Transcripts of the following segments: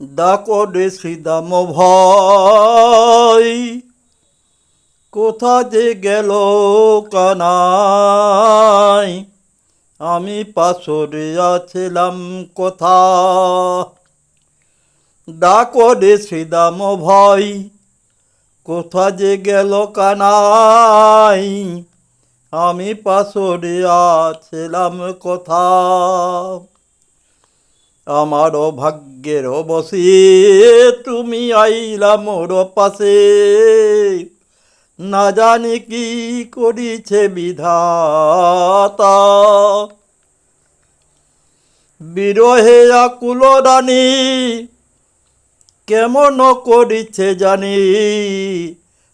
ডাকো রে শ্রীদাম ভাই কোথা যে গেল কানাই আমি পাশরে আছিলাম কোথা? ডাকো রে শ্রীদাম ভাই কোথা যে গেল কানাই আমি পাশরে আছিলাম কোথা? আমারও ভাগ্যের বসে, তুমি আইলা মোর পাশে। না জানি কি করিছে বিধাতা। বিরহে আকুল রানী, কেমন করিছে জানি,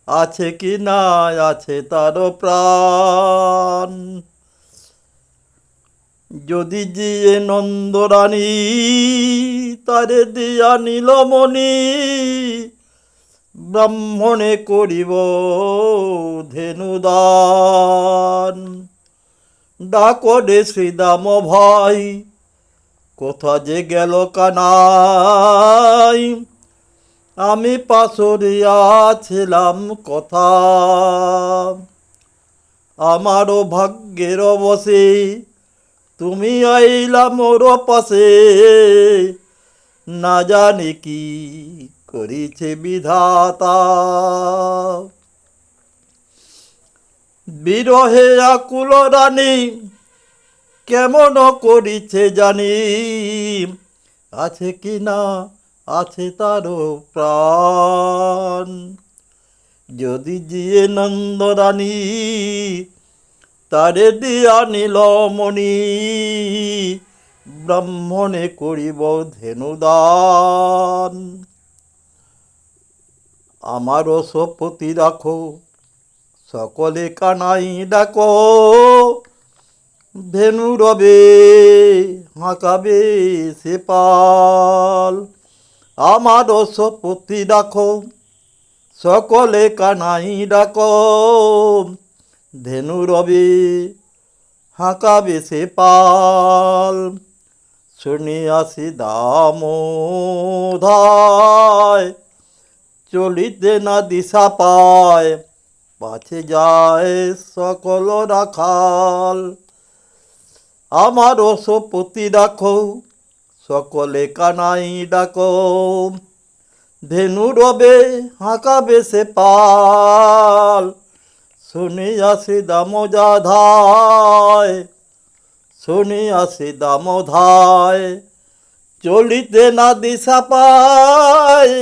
আছে কি না আছে তার প্রাণ। যদি জিয়ে নন্দরানী তারে দিয়া নীলমণি, ব্রাহ্মণে করিব ধেনুদান। ডাকরে শ্রীদাম ভাই, কোথা যে গেল কানাই। আমি পাশরিয়া ছিলাম কথা। আমারও ভাগ্যের বসে তুমি আইলা মোর পাশে। না জানি কি করিছে বিধাতা। বিরহে আকুল রানী, কেমন করিছে জানি। আছে কি না, আছে তারও প্রাণ। যদি জিয়ে নন্দরানী তারে দিয়া নীলমণি ব্রাহ্মণে করিব ধেনুদান। আমারও সপতি রাখো, সকলে কানাই ডাকো। ধেনু রবে, হাঁকাবে সে পাল। আমারও সপতি রাখো, সকলে কানাই ডাকো। ধেনু রবি, হাঁকাবে সে পাল। শুনি আসি দাম ধায় চলিতে না দিশা পায়। পাছে যায় সকল রাখাল। আমার সপতি রাখো, সকলে কানাই ডাকো। ধেনু রবে, হাঁকাবে সে পাল। শুনি আসি দামোজাধায় শুনি আসি দামোধায়, চলিতে না দিশা পায়,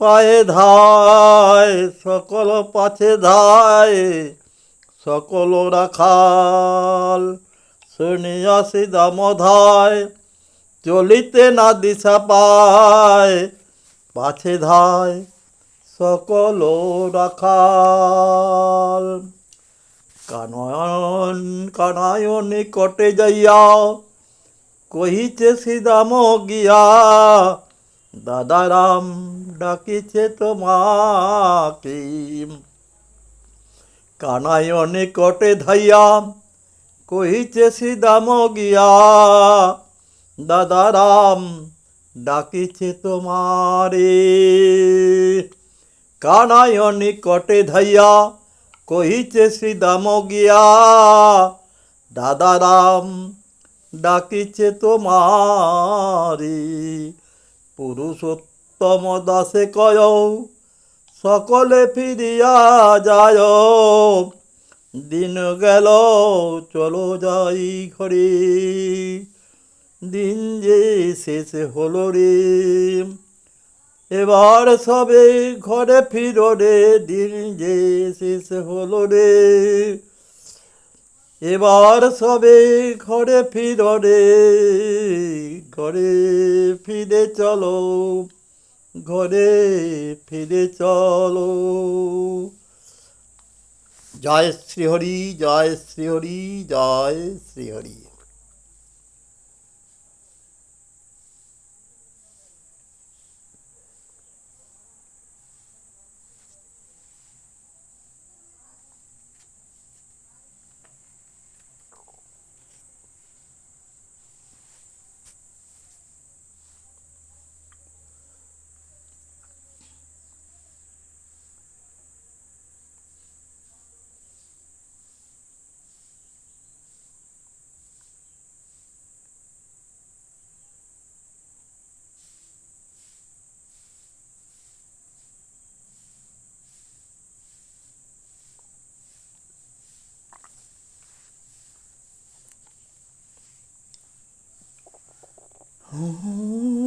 পায়ে ধায়, সকল পাছে ধায়, সকল রাখাল শুনি আসি দামোধায়, চলিতে না দিশা পায়, পাছে ধায়। সকল রাখাল। কানয়ন কানায়ন নিকটে যাইয়া কহিছে শ্রীদাম গিয়া, দাদারাম, ডাকিছে তোমাকে। কানায়ন নিকটে ধাইয়া কহিছে শ্রীদাম গিয়া, দাদারাম, ডাকিছে তোমারে। কানায় নিকটে ধাইয়া কহিছে শ্রীদাম গিয়া, দাদারাম, ডাকিছে তোমারে। পুরুষোত্তম দাসে কয়, সকলে ফিরিয়া যায়। দিন গেল, চলো যাই ঘরে দিন যে শেষ হলো রে। এবার সবে ঘরে ফিরো রে, দিন যে শেষ হলো রে। এবার সবে ঘরে ফিরো রে, ঘরে ফিরে চলো, ঘরে ফিরে চলো। জয় শ্রীহরি জয় শ্রীহরি জয় শ্রীহরি। Oh.